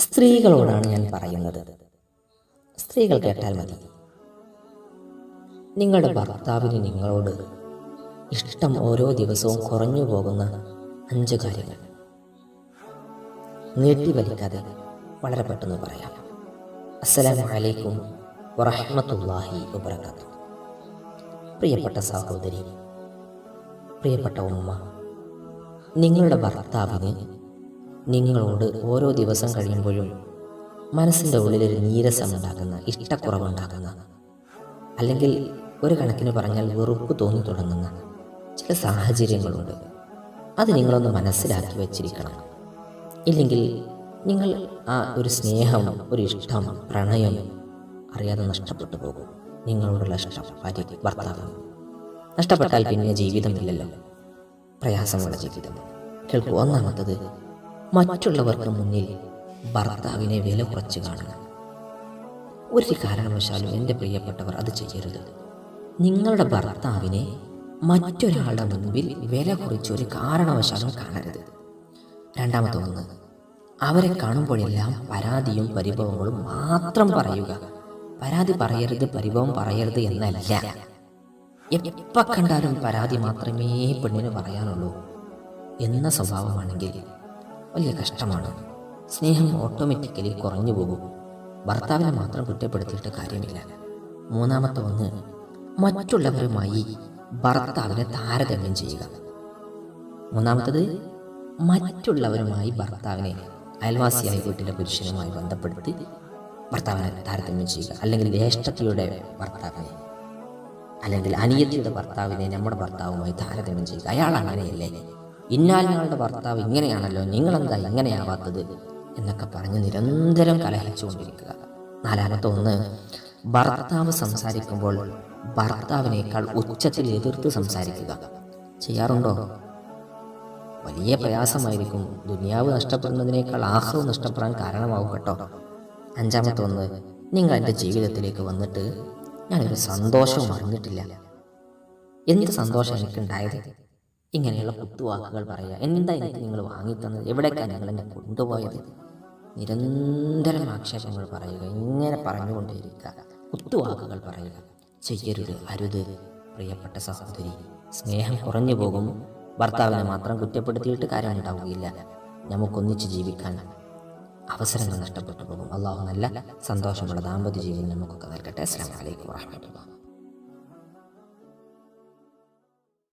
സ്ത്രീകളോടാണ് ഞാൻ പറയുന്നത്. സ്ത്രീകൾ കേട്ടാൽ മതി. നിങ്ങളുടെ ഭർത്താവിന് നിങ്ങളോട് ഇഷ്ടം ഓരോ ദിവസവും കുറഞ്ഞു പോകുന്ന അഞ്ച് കാര്യങ്ങൾ. നീട്ടി വലിക്കാതെ വളരെ പെട്ടെന്ന് പറയാം. അസ്സലാമു അലൈക്കും വറഹ്മത്തുള്ളാഹി വബറകാതുഹു. പ്രിയപ്പെട്ട സഹോദരി പ്രിയപ്പെട്ട ഉമ്മ നിങ്ങളുടെ ഭർത്താവിന് നിങ്ങളോട് ഓരോ ദിവസം കഴിയുമ്പോഴും മനസ്സിന്റെ ഉള്ളിലൊരു നീരസം ഉണ്ടാകുന്ന ഇഷ്ടക്കുറവുണ്ടാകുന്ന അല്ലെങ്കിൽ ഒരു കണക്കിന് പറഞ്ഞാൽ വെറുപ്പ് തോന്നി തുടങ്ങുന്ന ചില സാഹചര്യങ്ങളുണ്ട്. അത് നിങ്ങളൊന്ന് മനസ്സിലാക്കി വച്ചിരിക്കണം. ഇല്ലെങ്കിൽ നിങ്ങൾ ആ ഒരു സ്നേഹം ഒരു ഇഷ്ടം പ്രണയം അറിയാതെ നഷ്ടപ്പെട്ടു പോകും. നിങ്ങളോടുള്ള ഇഷ്ടം ഭാര്യ ഭർത്താവിന് നഷ്ടപ്പെട്ടാൽ പിന്നെ ജീവിതമില്ലല്ലോ. പ്രയാസമുള്ള ജീവിതം. കേൾക്കൂ ഒന്നാമത്തത് മറ്റുള്ളവർക്ക് മുന്നിൽ ഭർത്താവിനെ വില കുറച്ച് കാണണം. ഒരു കാരണവശാലും എന്റെ പ്രിയപ്പെട്ടവർ അത് ചെയ്യരുത്. നിങ്ങളുടെ ഭർത്താവിനെ മറ്റൊരാളുടെ മുൻപിൽ വില കുറച്ച് ഒരു കാരണവശാലും കാണരുത്. രണ്ടാമത്തെ ഒന്ന് അവരെ കാണുമ്പോഴെല്ലാം പരാതിയും പരിഭവങ്ങളും മാത്രം പറയുക. പരാതി പറയരുത് പരിഭവം പറയരുത് എന്നല്ല. എപ്പോൾ കണ്ടാലും പരാതി മാത്രമേ പെണ്ണിന് പറയാനുള്ളൂ എന്ന സ്വഭാവമാണെങ്കിൽ വലിയ കഷ്ടമാണ്. സ്നേഹം ഓട്ടോമാറ്റിക്കലി കുറഞ്ഞു പോകും. ഭർത്താവിനെ മാത്രം കുറ്റപ്പെടുത്തിയിട്ട് കാര്യമില്ല. മൂന്നാമത്തെ ഒന്ന് മറ്റുള്ളവരുമായി ഭർത്താവിനെ താരതമ്യം ചെയ്യുക. മൂന്നാമത്തത് മറ്റുള്ളവരുമായി ഭർത്താവിനെ അയൽവാസിയായ വീട്ടിലെ പുരുഷനുമായി ബന്ധപ്പെടുത്തി ഭർത്താവിനെ താരതമ്യം ചെയ്യുക. അല്ലെങ്കിൽ ജ്യേഷ്ഠത്തിയുടെ ഭർത്താവിനെ അല്ലെങ്കിൽ അനിയത്തിയുടെ ഭർത്താവിനെ നമ്മുടെ ഭർത്താവുമായി താരതമ്യം ചെയ്യുക. അയാൾ അങ്ങനെയല്ലേ? ഇന്നാലിനാളുടെ ഭർത്താവ് ഇങ്ങനെയാണല്ലോ നിങ്ങളെന്താ ഇങ്ങനെയാവാത്തത്? എന്നൊക്കെ പറഞ്ഞ് നിരന്തരം കലഹിച്ചുകൊണ്ടിരിക്കുക. നാലാമത്തെ ഒന്ന് ഭർത്താവ് സംസാരിക്കുമ്പോൾ ഭർത്താവിനേക്കാൾ ഉച്ചത്തിൽ എതിർത്ത് സംസാരിക്കുക. ചെയ്യാറുണ്ടോ? വലിയ പ്രയാസമായിരിക്കും. ദുനിയാവ് നഷ്ടപ്പെടുന്നതിനേക്കാൾ ആഹ്റവ് നഷ്ടപ്പെടാൻ കാരണമാവും കേട്ടോ. അഞ്ചാമത്തെ ഒന്ന് നിങ്ങൾ എന്റെ ജീവിതത്തിലേക്ക് വന്നിട്ട് ഞാനൊരു സന്തോഷവും അറിഞ്ഞിട്ടില്ല. എന്ത് സന്തോഷം എനിക്കുണ്ടായത്? ഇങ്ങനെയുള്ള കുത്തുവാക്കുകൾ പറയുക. എന്താ എനിക്ക് നിങ്ങൾ വാങ്ങിത്തന്നത്? എവിടേക്കാണ് നിങ്ങൾ എന്നെ കൊണ്ടുപോയത്? നിരന്തരം ആക്ഷേപങ്ങൾ പറയുക. ഇങ്ങനെ പറഞ്ഞുകൊണ്ടേയിരിക്കുക. കുത്തുവാക്കുകൾ പറയുക. ചെയ്യരുത് അരുത് പ്രിയപ്പെട്ട സഹോദരി. സ്നേഹം കുറഞ്ഞു പോകും. ഭർത്താവിനെ മാത്രം കുറ്റപ്പെടുത്തിയിട്ട് കാര്യമുണ്ടാവുകയില്ല നമുക്കൊന്നിച്ച് ജീവിക്കാൻ അവസരങ്ങൾ നഷ്ടപ്പെട്ടു പോകും. അള്ളാഹു നല്ല സന്തോഷമുള്ള ദാമ്പത്യ ജീവിതം നമുക്കൊക്കെ നൽകട്ടെ. അസ്സാം വലൈക്കും വാഹമത്തുള്ള